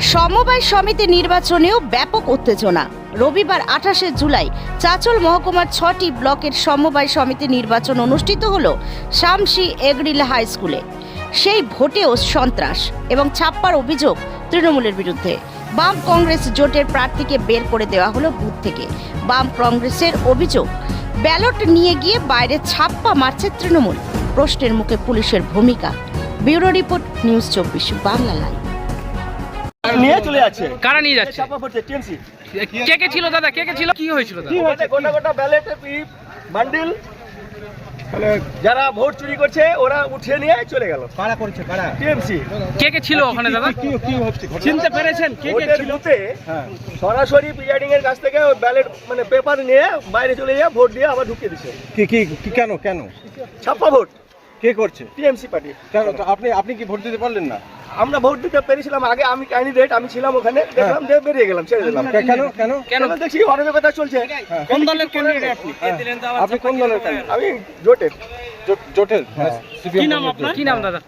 সমবায় সমিতি নির্বাচনেও ব্যাপক উত্তেজনা। রবিবার আঠাশে জুলাই চাচল মহকুমার ছটি ব্লকের সমবায় সমিতি নির্বাচন অনুষ্ঠিত হল শামসি এগরিলা হাই স্কুলে। সেই ভোটেও সন্ত্রাস এবং ছাপ্পার অভিযোগ তৃণমূলের বিরুদ্ধে। বাম কংগ্রেস জোটের প্রার্থীকে বের করে দেওয়া হলো বুথ থেকে। বাম কংগ্রেসের অভিযোগ, ব্যালট নিয়ে গিয়ে বাইরে ছাপ্পা মারছে তৃণমূল। প্রশ্নের মুখে পুলিশের ভূমিকা। ব্যুরো রিপোর্ট নিউজ চব্বিশ, বাংলা লাইভ। নিয়ে চলে যাচ্ছে। কারা নিয়ে যাচ্ছে? চাপা পড়ছে টিএমসি। কে কে ছিল দাদা? কে কে ছিল? কি হয়েছিল দাদা? গোটা গোটা ব্যালেট বান্ডিল যারা ভোট চুরি করছে ওরা উঠিয়ে নিয়ে চলে গেল। কারা করছে? কারা? টিএমসি। কে কে ছিল ওখানে দাদা? কি কি হচ্ছে? চিনতে পেরেছেন? কে কে ছিল? হ্যাঁ। সরাসরি প্রিজাইডিং এর কাছ থেকে ব্যালেট মানে পেপার নিয়ে বাইরে চলে গিয়ে ভোট দিয়ে আবার ঢুকিয়ে দিচ্ছে। কি কি কি কেন কেন? ছাপ্পা ভোট। কে করছে? TMC party. কেন আপনি আপনি কি ভোট দিতে পারলেন না? আমরা ভোট দিতে পেরেছিলাম আগে আমি ক্যান্ডিডেট আমি ছিলাম ওখানে দেখলাম দিয়ে বেরিয়ে গেলাম ছেড়ে দিলাম। কেন কেন? কেন দেখছি কথা চলছে। কোন দলের ক্যান্ডিডেট আপনি? হ্যাঁ। আপনি কোন দলের আমি জোটের। জোট- জোটের মানে কি নাম আপনার? কি নাম দাদা?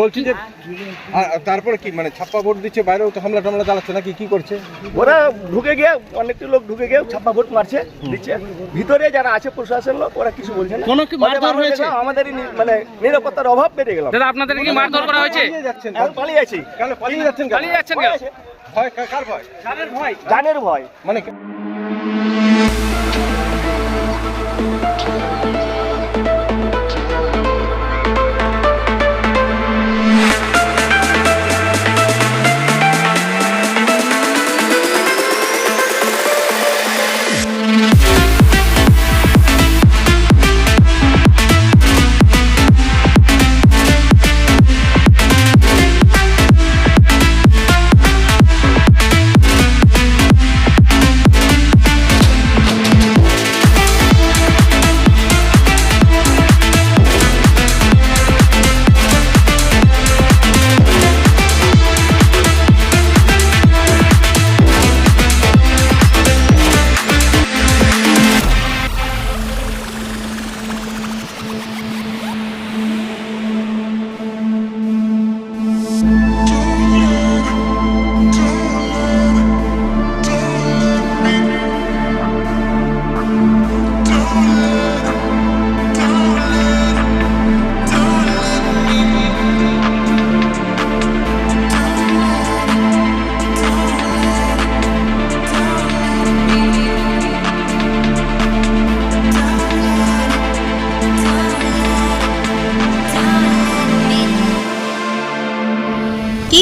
বলছি যে তারপরে কি মানে ছাপ্পা ভোট দিচ্ছে বাইরেও তো হামলা টামলা চালাচ্ছে নাকি কি করছে? ওরা ঢুকে গিয়ে অনেকটি লোক ঢুকে গিয়ে ছাপ্পা ভোট মারছে দিচ্ছে। ভিতরে যারা আছে প্রশাসন লোক ওরা কিছু বলছে না। কোনো কি মারধর হয়েছে? আমাদেরই মানে নিরাপত্তার অভাব বেড়ে দাদা আপনাদের কি মারধর করা হয়েছে? পালিয়ে আছি। পালিয়ে যাচ্ছেন পালিয়ে যাচ্ছেন ভয় কার ভয়? জানের ভয়। মানে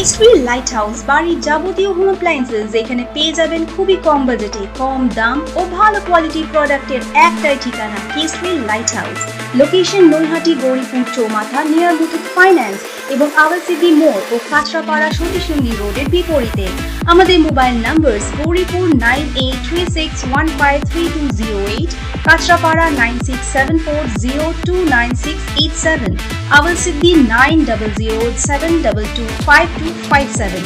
কেসফিল লাইট হাউস বাড়ির যাবতীয় হোম অ্যাপ্লায়েন্সেস এখানে পেয়ে যাবেন খুবই কম বাজেটে কম দাম ও ভালো কোয়ালিটি প্রোডাক্টের একটাই ঠিকানা HP light house location Naihati Gouripur চৌমাথা নিয়ার মুথুট ফাইন্যান্স এবং আওয়ালসিদ্দি মোড় ও কাঁচরাপাড়া সতীসঙ্গী রোডের বিপরীতে। আমাদের mobile number number four, nine eight, three six, one five, three two zero eight, Kanchrapara nine six seven four, zero two nine six eight seven. আওয়ালসিদ্দি nine double zero seven double two, five two five seven.